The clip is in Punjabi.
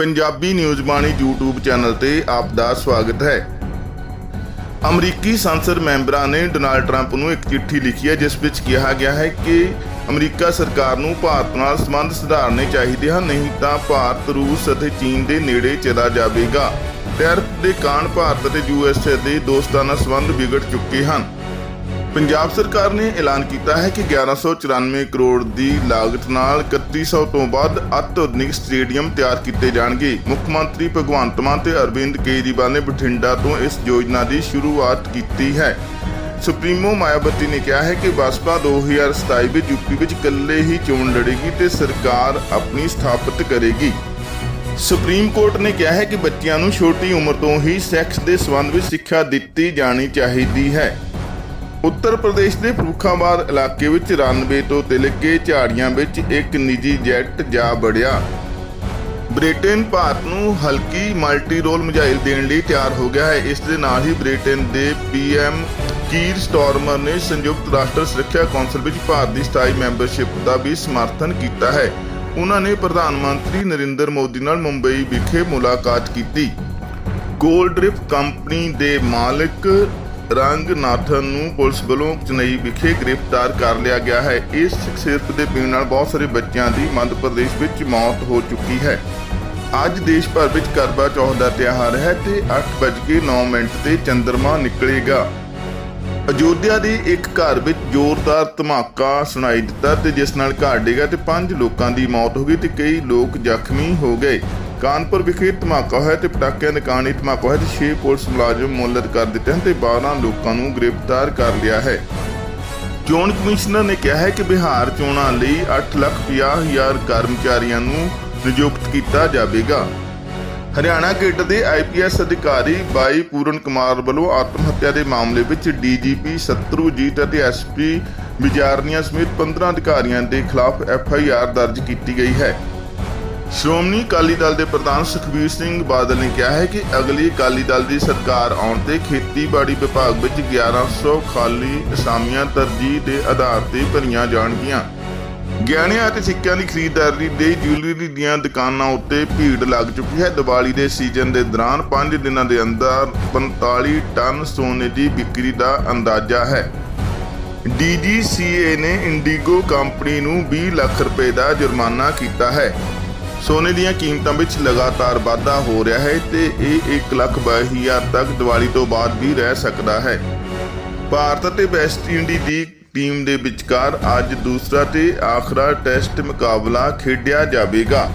Punjabi news Bani YouTube channel ਤੇ ਆਪ ਦਾ ਸਵਾਗਤ ਹੈ। ਅਮਰੀਕੀ ਸੰਸਦ ਮੈਂਬਰਾਂ ਨੇ ਡੋਨਾਲਡ ਟਰੰਪ ਨੂੰ ਇੱਕ ਚਿੱਠੀ ਲਿਖੀ ਹੈ, ਜਿਸ ਵਿੱਚ ਕਿਹਾ ਗਿਆ ਹੈ ਕਿ ਅਮਰੀਕਾ ਸਰਕਾਰ ਨੂੰ ਭਾਰਤ ਨਾਲ ਸੰਬੰਧ ਸੁਧਾਰਨੇ ਚਾਹੀਦੇ ਹਨ, ਨਹੀਂ ਤਾਂ ਭਾਰਤ, ਰੂਸ ਅਤੇ ਚੀਨ ਦੇ ਨੇੜੇ ਚਲਾ ਜਾਵੇਗਾ। ਟੈਰਫ ਦੇ ਕਾਰਨ ਭਾਰਤ ਅਤੇ ਯੂਐਸਏ ਦੇ ਦੋਸਤਾਨਾ ਸੰਬੰਧ ਵਿਗੜ ਚੁੱਕੇ ਹਨ। ਪੰਜਾਬ ਸਰਕਾਰ ਨੇ ਐਲਾਨ ਕੀਤਾ ਹੈ ਕਿ 1194 ਕਰੋੜ ਦੀ ਲਾਗਤ ਨਾਲ 3100 ਤੋਂ ਵੱਧ ਅਤਿਆਧੁਨਿਕ ਸਟੇਡੀਅਮ ਤਿਆਰ ਕੀਤੇ ਜਾਣਗੇ। ਮੁੱਖ ਮੰਤਰੀ ਭਗਵੰਤ ਮਾਨ ਤੇ ਅਰਵਿੰਦ ਕੇਜਰੀਵਾਲ ਨੇ ਬਠਿੰਡਾ ਤੋਂ ਇਸ ਯੋਜਨਾ ਦੀ ਸ਼ੁਰੂਆਤ ਕੀਤੀ ਹੈ। ਸੁਪਰੀਮੋ ਮਾਇਆਵਤੀ ਨੇ ਕਿਹਾ ਹੈ ਕਿ ਬਸਪਾ 2027 ਵਿੱਚ ਯੂਪੀ ਵਿੱਚ ਇਕੱਲੇ ਹੀ ਚੋਣ ਲੜੇਗੀ ਤੇ ਸਰਕਾਰ ਆਪਣੀ ਸਥਾਪਿਤ ਕਰੇਗੀ। ਸੁਪਰੀਮ ਕੋਰਟ ਨੇ ਕਿਹਾ ਹੈ ਕਿ ਬੱਚਿਆਂ ਨੂੰ ਛੋਟੀ ਉਮਰ ਤੋਂ ਹੀ ਸੈਕਸ ਦੇ ਸੰਬੰਧ ਵਿੱਚ ਸਿੱਖਿਆ ਦਿੱਤੀ ਜਾਣੀ ਚਾਹੀਦੀ ਹੈ। ਉੱਤਰ ਪ੍ਰਦੇਸ਼ ਦੇ ਫਰੂਖਾਬਾਦ ਇਲਾਕੇ ਵਿੱਚ ਰਨਵੇ ਤੋਂ ਤਿਲਕ ਝਾੜੀਆਂ ਵਿੱਚ ਇੱਕ ਨਿੱਜੀ ਜੈਟ ਜਾ ਵੜਿਆ। ਬ੍ਰਿਟੇਨ ਭਾਰਤ ਨੂੰ ਹਲਕੀ ਮਲਟੀ ਰੋਲ ਮਿਜ਼ਾਈਲ ਦੇਣ ਲਈ ਤਿਆਰ ਹੋ ਗਿਆ ਹੈ। ਇਸ ਦੇ ਨਾਲ ਹੀ ਬ੍ਰਿਟੇਨ ਦੇ ਪੀਐਮ ਕੀਰ ਸਟਾਰਮਰ ਨੇ ਸੰਯੁਕਤ ਰਾਸ਼ਟਰ ਸੁਰੱਖਿਆ ਕੌਂਸਲ ਵਿੱਚ ਭਾਰਤ ਦੀ ਸਥਾਈ ਮੈਂਬਰਸ਼ਿਪ ਦਾ ਵੀ ਸਮਰਥਨ ਕੀਤਾ ਹੈ। ਉਹਨਾਂ ਨੇ ਪ੍ਰਧਾਨ ਮੰਤਰੀ ਨਰਿੰਦਰ ਮੋਦੀ ਨਾਲ ਮੁੰਬਈ ਵਿਖੇ ਮੁਲਾਕਾਤ ਕੀਤੀ। ਗੋਲਡ ਡ੍ਰਿਫਟ ਕੰਪਨੀ ਦੇ ਮਾਲਕ ਰੰਗਨਾਥਨ ਨੂੰ ਪੁਲਿਸ ਵੱਲੋਂ ਚੇਨਈ ਵਿਖੇ ਗ੍ਰਿਫਤਾਰ ਕਰ ਲਿਆ ਗਿਆ ਹੈ। ਇਸ ਸਿਰਫ ਦੇ ਪੀਣ ਨਾਲ ਬਹੁਤ ਸਾਰੇ ਬੱਚਿਆਂ ਦੀ ਮੱਧ ਪ੍ਰਦੇਸ਼ ਵਿੱਚ ਮੌਤ ਹੋ ਚੁੱਕੀ ਹੈ। ਅੱਜ ਦੇਸ਼ ਭਰ ਵਿੱਚ ਕਰਵਾ ਚੌਥ ਦਾ ਤਿਉਹਾਰ ਹੈ ਤੇ 8:09 ਮਿੰਟ ਤੇ ਚੰ드ਰਮਾ ਨਿਕਲੇਗਾ। ਅਯੋਧਿਆ ਦੇ ਇੱਕ ਘਰ ਵਿੱਚ ਜ਼ੋਰਦਾਰ ਧਮਾਕਾ ਸੁਣਾਈ ਦਿੱਤਾ ਤੇ ਜਿਸ ਨਾਲ ਘਰ ਡਿੱਗਾ ਤੇ 5 ਲੋਕਾਂ ਦੀ ਮੌਤ ਹੋ ਗਈ ਤੇ ਕਈ ਲੋਕ ਜ਼ਖਮੀ ਹੋ ਗਏ। ਕਾਨਪੁਰ ਵਿਖੇ ਧਮਾਕਾ ਹੋਇਆ ਤੇ ਪਟਾਕਿਆਂ ਦੇ ਕਾਰਨ ਧਮਾਕਾ ਹੋਇਆ ਤੇ 6 ਪੁਲਿਸ ਮੁਲਾਜ਼ਮ ਮੁਅੱਤਲ ਕਰ ਦਿੱਤੇ ਹਨ ਤੇ 12 ਲੋਕਾਂ ਨੂੰ ਗ੍ਰਿਫਤਾਰ ਕਰ ਲਿਆ ਹੈ। ਚੋਣ ਕਮਿਸ਼ਨਰ ਨੇ ਕਿਹਾ ਹੈ ਕਿ ਬਿਹਾਰ ਚੋਣਾਂ ਲਈ 8,50,000 ਕਰਮਚਾਰੀਆਂ ਨੂੰ ਨਿਯੁਕਤ ਕੀਤਾ ਜਾਵੇਗਾ। ਹਰਿਆਣਾ ਗੇਟ ਦੇ ਆਈਪੀਐਸ ਅਧਿਕਾਰੀ ਬਾਈ ਪੂਰਨ ਕੁਮਾਰ ਵੱਲੋਂ ਆਤਮ ਹੱਤਿਆ ਦੇ ਮਾਮਲੇ ਵਿੱਚ ਡੀਜੀਪੀ ਸਤਰੂਜੀਤ ਅਤੇ ਐਸਪੀ ਵਿਚਾਰਨੀਆਂ ਸਮੇਤ 15 ਅਧਿਕਾਰੀਆਂ ਦੇ ਖਿਲਾਫ ਐਫਆਈਆਰ ਦਰਜ ਕੀਤੀ ਗਈ ਹੈ। ਸ਼੍ਰੋਮਣੀ ਅਕਾਲੀ ਦਲ ਦੇ ਪ੍ਰਧਾਨ ਸੁਖਬੀਰ ਸਿੰਘ ਬਾਦਲ ਨੇ ਕਿਹਾ ਹੈ ਕਿ ਅਗਲੀ ਅਕਾਲੀ ਦਲ ਦੀ ਸਰਕਾਰ ਆਉਣ ਤੇ ਖੇਤੀਬਾੜੀ ਵਿਭਾਗ ਵਿੱਚ 1100 ਖਾਲੀ ਅਸਾਮੀਆਂ ਤਰਜੀਹ ਦੇ ਆਧਾਰ ਤੇ ਭਰੀਆਂ ਜਾਣਗੀਆਂ। ਗਹਿਣਿਆਂ ਅਤੇ ਸਿੱਕਿਆਂ ਦੀ ਖਰੀਦਦਾਰੀ ਦੇ ਜੁਐਲਰੀ ਦੀਆਂ ਦੁਕਾਨਾਂ ਉੱਤੇ ਭੀੜ ਲੱਗ ਚੁੱਕੀ ਹੈ। ਦੀਵਾਲੀ ਦੇ ਸੀਜ਼ਨ ਦੇ ਦੌਰਾਨ 5 ਦਿਨਾਂ ਦੇ ਅੰਦਰ 45 ਟਨ ਸੋਨੇ ਦੀ ਵਿਕਰੀ ਦਾ ਅੰਦਾਜ਼ਾ ਹੈ। DGCA ਨੇ ਇੰਡੀਗੋ ਕੰਪਨੀ ਨੂੰ 20 ਲੱਖ ਰੁਪਏ ਦਾ ਜੁਰਮਾਨਾ ਕੀਤਾ ਹੈ। ਸੋਨੇ ਦੀਆਂ ਕੀਮਤਾਂ ਵਿੱਚ ਲਗਾਤਾਰ ਵਾਧਾ ਹੋ ਰਿਹਾ ਹੈ ਤੇ ਇਹ 1 ਲੱਖ ਬਾਈ ਹਜ਼ਾਰ ਤੱਕ ਦੀਵਾਲੀ ਤੋਂ ਬਾਅਦ ਵੀ ਰਹਿ ਸਕਦਾ ਹੈ। ਭਾਰਤ ਅਤੇ ਵੈਸਟ ਇੰਡੀਜ਼ ਦੀ ਟੀਮ ਦੇ ਵਿਚਕਾਰ ਅੱਜ ਦੂਸਰਾ ਤੇ ਆਖਰਾ ਟੈਸਟ ਮੁਕਾਬਲਾ ਖੇਡਿਆ ਜਾਵੇਗਾ।